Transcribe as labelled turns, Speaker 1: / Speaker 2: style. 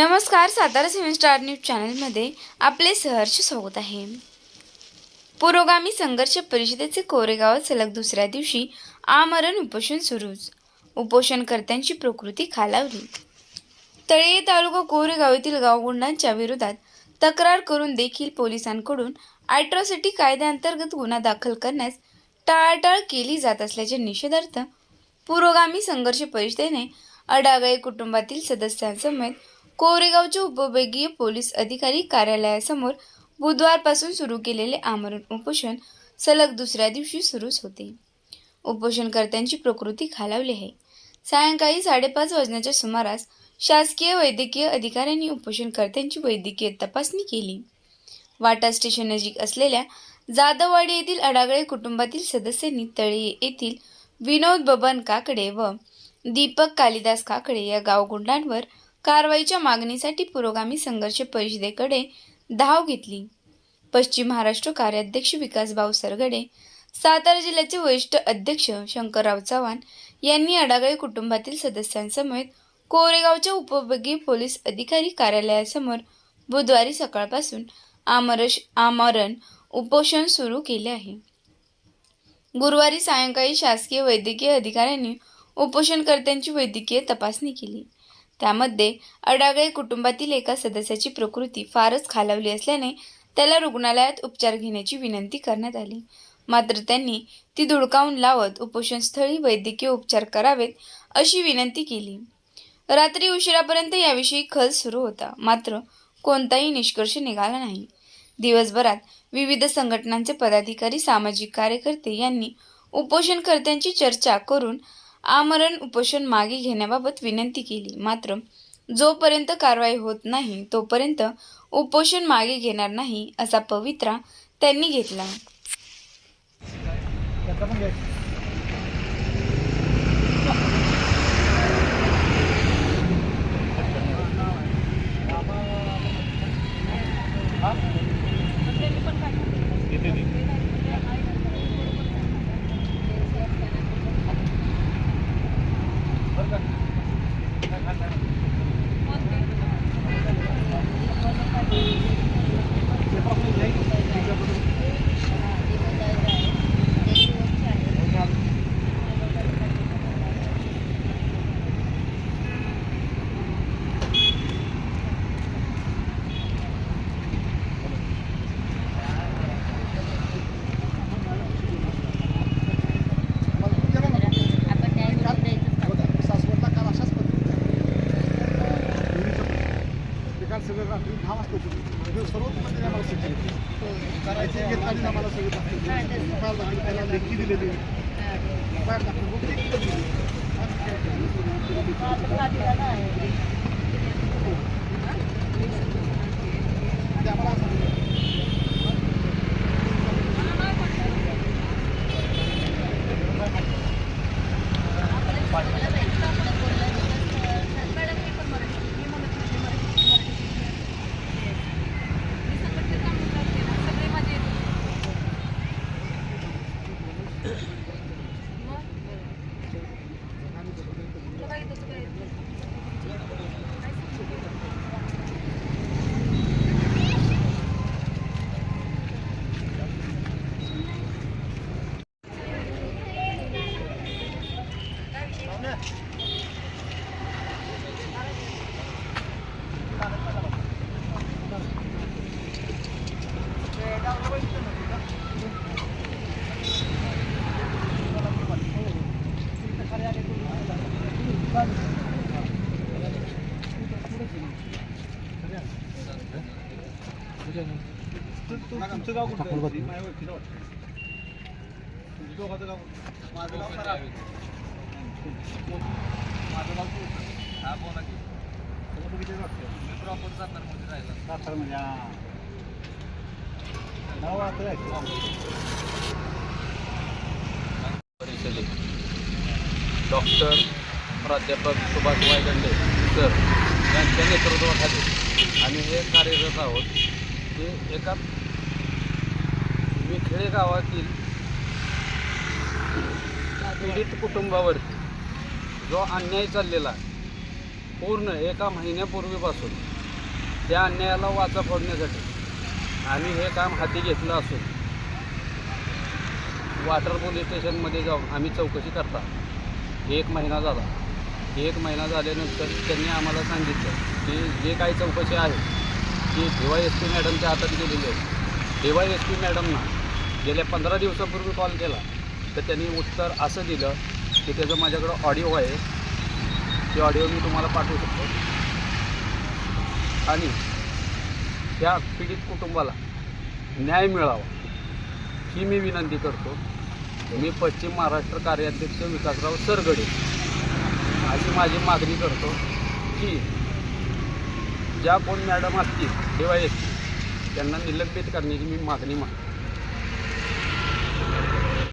Speaker 1: नमस्कार सातारा सेवन star news चॅनलमध्ये आपले सहर्ष स्वागत आहे. पुरोगामी संघर्ष परिषदेचे कोरेगावात सलग दुसऱ्या दिवशी आमरण उपोषण सुरूच. उपोषणकर्त्यांची प्रकृती खालावली. तळे तालुका कोरेगाव येथील गावगुंडांच्या विरोधात तक्रार करून देखील पोलिसांकडून अॅट्रॉसिटी कायद्याअंतर्गत गुन्हा दाखल करण्यास टाळाटाळ केली जात असल्याच्या निषेधार्थ पुरोगामी संघर्ष परिषदेने अडागळे कुटुंबातील सदस्यांसमेत कोरेगावच्या उपविभागीय पोलीस अधिकारी कार्यालयासमोर बुधवारपासून सुरू केलेले आमरण उपोषण सलग दुसऱ्या दिवशी सुरूच होते. उपोषणकर्त्यांची प्रकृती खालावली आहे. सायंकाळी साडेपाच वाजण्याच्या सुमारास शासकीय वैद्यकीय अधिकाऱ्यांनी उपोषणकर्त्यांची वैद्यकीय तपासणी केली. वाटा स्टेशन नजीक असलेल्या जाधववाडी येथील अडागळे कुटुंबातील सदस्यांनी तळे येथील विनोद बबन काकडे व दीपक कालिदास काकडे या गावगुंडांवर कारवाईच्या मागणीसाठी पुरोगामी संघर्ष परिषदेकडे धाव घेतली. पश्चिम महाराष्ट्र कार्याध्यक्ष विकासभाऊ सरगडे सातारा जिल्ह्याचे वरिष्ठ अध्यक्ष शंकरराव चव्हाण यांनी अडागळे कुटुंबातील सदस्यांसमवेत कोरेगावच्या उपविभागीय पोलीस अधिकारी कार्यालयासमोर बुधवारी सकाळपासून आमरश आमरण उपोषण सुरू केले आहे. गुरुवारी सायंकाळी शासकीय वैद्यकीय अधिकाऱ्यांनी उपोषणकर्त्यांची वैद्यकीय तपासणी केली. त्यामध्ये अडागळे कुटुंबातील एका सदस्याची प्रकृती फारच खालावली असल्याने त्याला रुग्णालयात उपचार घेण्याची विनंती करण्यात आली. मात्र त्यांनी ती धुडकावून लावत उपोषणस्थळी वैद्यकीय उपचार करावेत अशी विनंती केली. रात्री उशिरापर्यंत याविषयी खल सुरू होता. मात्र कोणताही निष्कर्ष निघाला नाही. दिवसभरात विविध संघटनांचे पदाधिकारी सामाजिक कार्यकर्ते यांनी उपोषणकर्त्यांची चर्चा करून आमरण उपोषण मागे घेण्याबाबत विनंती केली. मात्र जोपर्यंत कारवाई होत नाही तोपर्यंत उपोषण मागे घेणार नाही असा पवित्रा त्यांनी घेतला.
Speaker 2: घेताना आम्हाला तुमचं गाव कुठलं. तुमचं गाव? माझं गाव गाव. सातारमध्ये, हा.
Speaker 3: परिषदेत. डॉक्टर प्राध्यापक सुभाष वायगंडे सर यांच्या नेतृत्वाखाली आम्ही हे कार्यरत आहोत. हे एका विखेळे गावातील पीडित कुटुंबावरती जो अन्याय चाललेला पूर्ण एका महिन्यापूर्वीपासून त्या अन्यायाला वाचा फोडण्यासाठी आम्ही हे काम हाती घेतलं असून वाटर पोलीस स्टेशनमध्ये जाऊन आम्ही चौकशी करता. एक महिना झाला. एक महिना झाल्यानंतर त्यांनी आम्हाला सांगितलं की जे काही चौकशी आहे ती डी वाय एस पी मॅडमच्या हातात गेलेली आहे. डी वाय एस पी मॅडमना गेल्या पंधरा दिवसापूर्वी कॉल केला. तर त्यांनी उत्तर असं दिलं की त्याचं माझ्याकडं ऑडिओ आहे. ते ऑडिओ मी तुम्हाला पाठवू शकतो. आणि त्या पीडित कुटुंबाला न्याय मिळावा ही मी विनंती करतो. मी पश्चिम महाराष्ट्र कार्याध्यक्ष विकासराव सरगडे अशी माझी मागणी करतो की ज्या कोण मॅडम असतील किंवा एस त्यांना निलंबित करण्याची मी मागणी मागतो